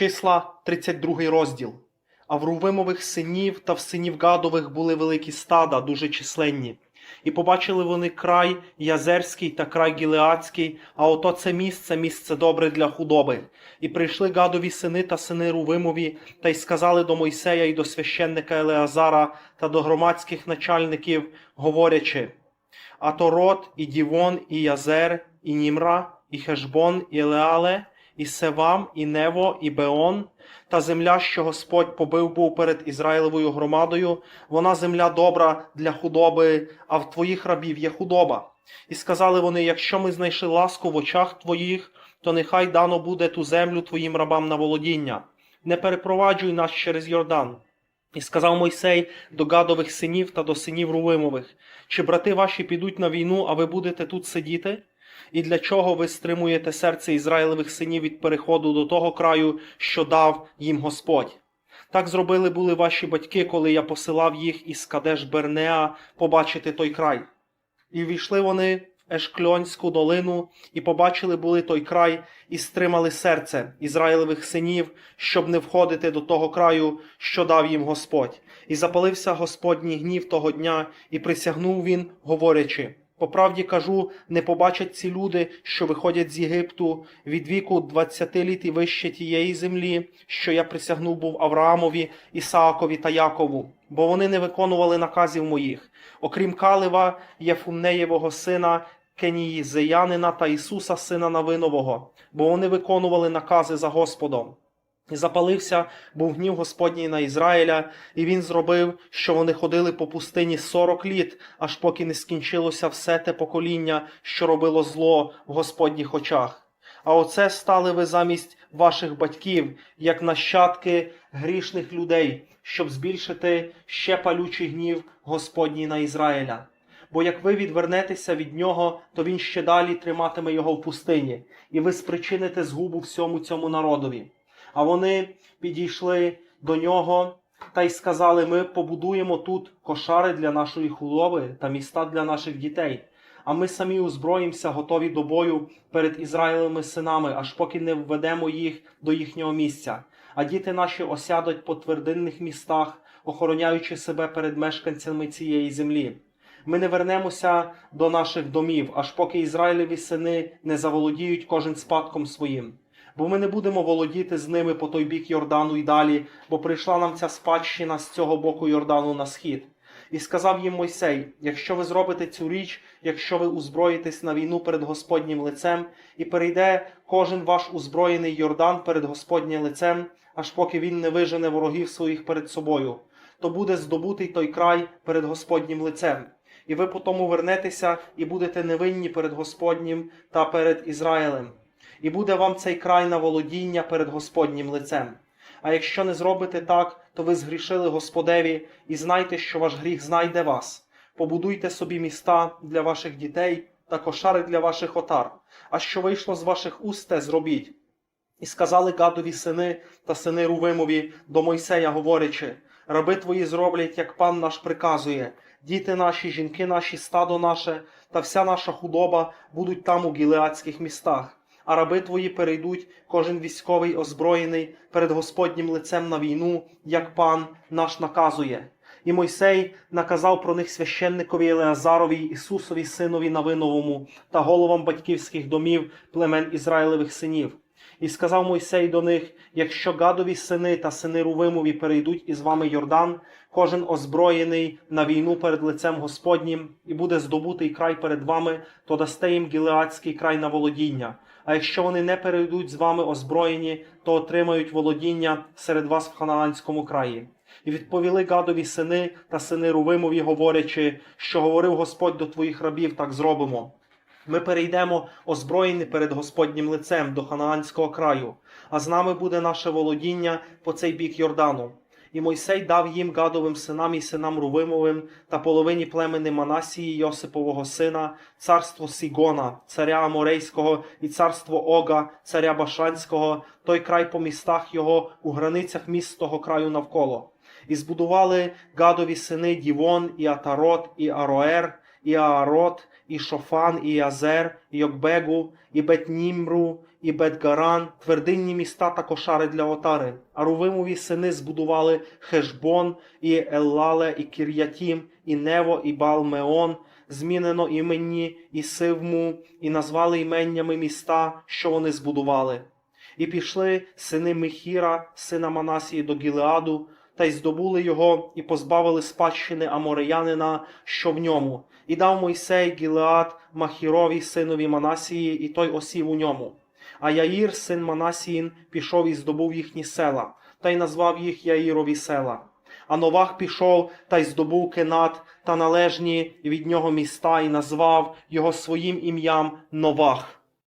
Числа 32 розділ. А в Рувимових синів та в синів Гадових були великі стада, дуже численні. І побачили вони край Язерський та край Гілеацький, а ото це місце, місце добре для худоби. І прийшли Гадові сини та сини Рувимові, та й сказали до Мойсея і до священника Елеазара та до громадських начальників, говорячи: А то Рот, і Дівон, і Язер, і Німра, і Хешбон, і Елеале, і Севам, і Нево, і Беон, та земля, що Господь побив був перед Ізраїлевою громадою, вона земля добра для худоби, а в твоїх рабів є худоба. І сказали вони: якщо ми знайшли ласку в очах твоїх, то нехай дано буде ту землю твоїм рабам на володіння. Не перепроваджуй нас через Йордан. І сказав Мойсей до гадових синів та до синів Рувимових: чи брати ваші підуть на війну, а ви будете тут сидіти? І для чого ви стримуєте серце Ізраїлевих синів від переходу до того краю, що дав їм Господь? Так зробили були ваші батьки, коли я посилав їх із Кадеш Бернеа побачити той край. І війшли вони в Ешкльонську долину, і побачили були той край, і стримали серце Ізраїлевих синів, щоб не входити до того краю, що дав їм Господь. І запалився Господній гнів того дня, і присягнув він, говорячи: по правді кажу, не побачать ці люди, що виходять з Єгипту від віку 20 літ і вище тієї землі, що я присягнув був Авраамові, Ісаакові та Якову, бо вони не виконували наказів моїх, окрім Калива, Єфуннеєвого сина, Кеніїзеянина та Ісуса, сина Навинового, бо вони виконували накази за Господом. І запалився був гнів Господній на Ізраїля, і він зробив, що вони ходили по пустині сорок літ, аж поки не скінчилося все те покоління, що робило зло в Господніх очах. А оце стали ви замість ваших батьків, як нащадки грішних людей, щоб збільшити ще палючий гнів Господній на Ізраїля. Бо як ви відвернетеся від нього, то він ще далі триматиме його в пустині, і ви спричините згубу всьому цьому народові. А вони підійшли до нього та й сказали: Ми побудуємо тут кошари для нашої худоби та міста для наших дітей. А ми самі узброїмося, готові до бою перед Ізраїлевими синами, аж поки не введемо їх до їхнього місця. А діти наші осядуть по твердинних містах, охороняючи себе перед мешканцями цієї землі. Ми не вернемося до наших домів, аж поки Ізраїлеві сини не заволодіють кожен спадком своїм бо ми не будемо володіти з ними по той бік Йордану і далі, бо прийшла нам ця спадщина з цього боку Йордану на схід. І сказав їм Мойсей: якщо ви зробите цю річ, якщо ви узброїтесь на війну перед Господнім лицем, і перейде кожен ваш узброєний Йордан перед Господнім лицем, аж поки він не вижене ворогів своїх перед собою, то буде здобутий той край перед Господнім лицем. І ви потому вернетеся і будете невинні перед Господнім та перед Ізраїлем і буде вам цей край на володіння перед Господнім лицем. А якщо не зробите так, то ви згрішили Господеві, і знайте, що ваш гріх знайде вас. Побудуйте собі міста для ваших дітей та кошари для ваших отар, а що вийшло з ваших уст, те зробіть. І сказали Гадові сини та сини Рувимові до Мойсея, говорячи: Раби твої зроблять, як пан наш приказує, діти наші, жінки наші, стадо наше та вся наша худоба будуть там у гілеацьких містах а раби твої перейдуть, кожен військовий озброєний перед Господнім лицем на війну, як пан наш наказує. І Мойсей наказав про них священникові Елеазарові, Ісусові, синові Навиновому та головам батьківських домів племен Ізраїлевих синів. І сказав Мойсей до них: якщо гадові сини та сини Рувимові перейдуть із вами Йордан, кожен озброєний на війну перед лицем Господнім, і буде здобутий край перед вами, то дасте їм гілеацький край на володіння. А якщо вони не перейдуть з вами озброєні, то отримають володіння серед вас в ханаанському краї. І відповіли гадові сини та сини Рувимові, говорячи, що говорив Господь до твоїх рабів, так зробимо. Ми перейдемо озброєні перед Господнім лицем до ханаанського краю, а з нами буде наше володіння по цей бік Йордану. І Мойсей дав їм гадовим синам і синам Рувимовим та половині племени Манасії Йосипового сина, царство Сігона, царя Аморейського, і царство Ога, царя Башанського, той край по містах його у границях міст того краю навколо. І збудували гадові сини Дівон, і Атарот, і Ароер, і Аарот, і Шофан, і Азер, і Йокбегу, і Бетнімру, і Бетгаран, твердинні міста та кошари для отари. А Рувимові сини збудували Хешбон, і Еллале, і Кір'ятім, і Нево, і Балмеон, змінено імені, і Сивму, і назвали іменнями міста, що вони збудували. І пішли сини Михіра, сина Манасії до Гілеаду, та й здобули його, і позбавили спадщини Амореянина, що в ньому, і дав Мойсей Гілеад Махірові синові Манасії, і той осів у ньому. А Яїр, син Манасіїн, пішов і здобув їхні села, та й назвав їх Яїрові села. А Новах пішов та й здобув Кенат та належні від нього міста, і назвав його своїм ім'ям Новах.